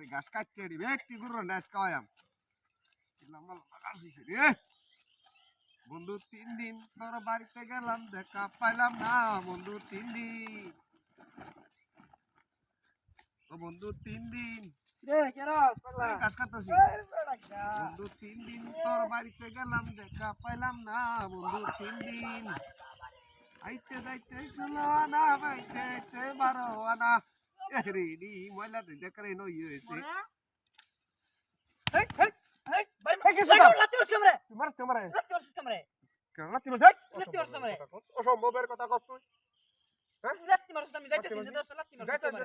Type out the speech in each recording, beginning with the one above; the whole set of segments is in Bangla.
তাড়াতাড়ি ঘাস কাটতে দিবে একটি গরুর নাচ ঘাস রে। বন্ধু তিন দিন তোর বাড়িতে গেলাম দেখা পাইলাম না বন্ধু তিন দিন। বন্ধু তিন দিন। বন্ধু তিন দিন তোর বাড়িতে গেলাম দেখা পাইলাম না বন্ধু তিন দিন। আইতে যাইতে ষোলো আনা বাইতে বারো আনা। রেডি ময়লা দুইটা করে নই হয়েছে তোমার কেন তুই বসে লাত্তি মারছিস আমারে। অসম্ভবের কথা কস তুই যাইতে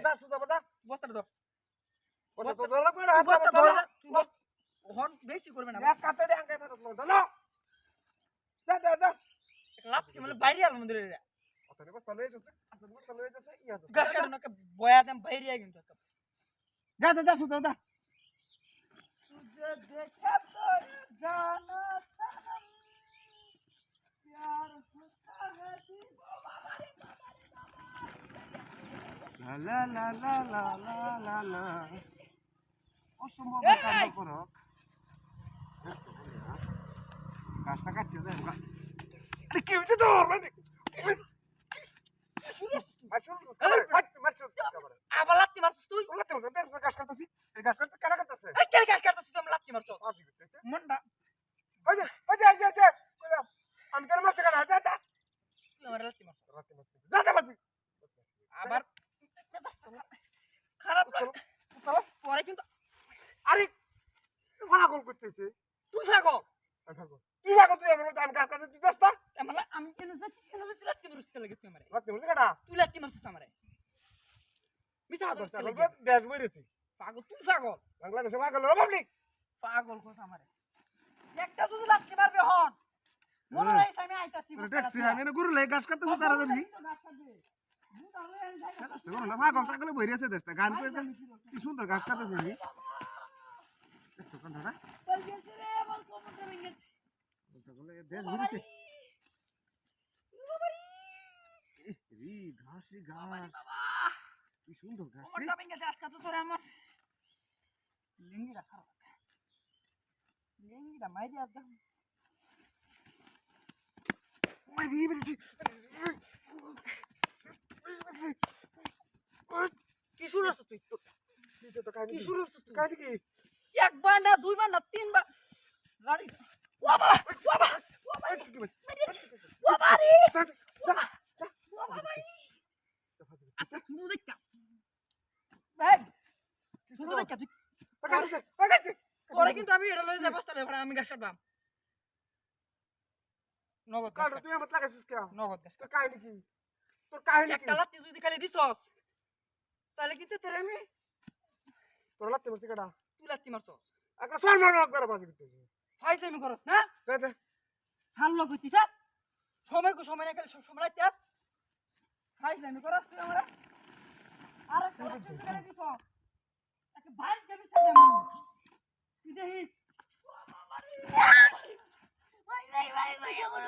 দা সুদা বাদা বসে তো দলা করে হাত ধর বেশি করবে না এক কাতে দে আঙ্গাই ফাটা দলা যা যা যা লাত্তি মানে বাইরে আলো মন্দিরে অতনে বস তলে যাচ্ছে অতনে বস তলে যাচ্ছে ইয়া তো গাছ কাটো না বয়া দেম বাইরে আগে কিন্তু যা যা যা সুদা দা तुझे देखा तो जाना सनम प्यार होता है লা লা লা লা লা লা লা অসম্ভব এই! কাণ্ড করক কাজটা কাটছে দেখ আরে কি হইছে তোর মানে পরে কিন্তু আরে পাগল করতেছে। তুই থাকো তুই পাগল তুই আমার আমি কাজ করতে তুই ব্যস্ত? আমার আমি কেন যাচ্ছি? কেন যাচ্ছি লাত্তি মারছিস লাগে তুই আমারে। রাতে বলছে কেডা? তুই লাত্তি মারছিস আমারে। মিছা পাগল কথা পাগল দেশ বইরেছি। পাগল তুই পাগল। বাংলাদেশে পাগল পাবলিক পাগল কথা আমারে। একটা যদি লাত্তি মারবে হন। মনে রাখিস আমি আইতাছি ট্যাক্সি আমি গুরু লাই গাছ কাটতেছে তাড়াতাড়ি না পাগল ছাগলে বইরেছে দেশটা গান করে কি সুন্দর গাছ কাটতেছে নি দেখছ কোন ধরা ছাগলে দেশ ঘুরেছে রি ঘাসি ঘাস কি সুন্দর ঘাস রে। ওই রি বেরিয়েছি কি শুরু হচ্ছে তুই? কি শুরু হচ্ছে তুই? কাটি কি? একবার না দুইবার না তিনবার। গাড়ি বাবা বাবা বাবা বাবা রে! বাবা আচ্ছা শুরু দেখা এই! শুরু তুই পরে কিন্তু আমি এটা লয়ে যাব তাহলে আমি গাছ কাটবাম। নগদ কাট। তুই আমার লাগাইছিস কে নগদ গাছ কাহিনী কি? তোর কাহিনী একটা লাত্তি যদি খালি দিছস তাহলে কিছু তোর আমি? তোর লাগতে বলছি কেডা? তুই লাত্তি মারছস? একটা সর মারো একবার বাজি করতে ফাইজে আমি করস না? দে। ছাড়লো কইতিস সময় কো সময় না গেলে সব সময় রাইতে ফাইজে আমি করস তুই আমরা। আরে তুই খালি দিছস। একটা ভাই যাবি সাথে আমি। তুই দেখিস? ভাই ভাই ভাই ভাই আমার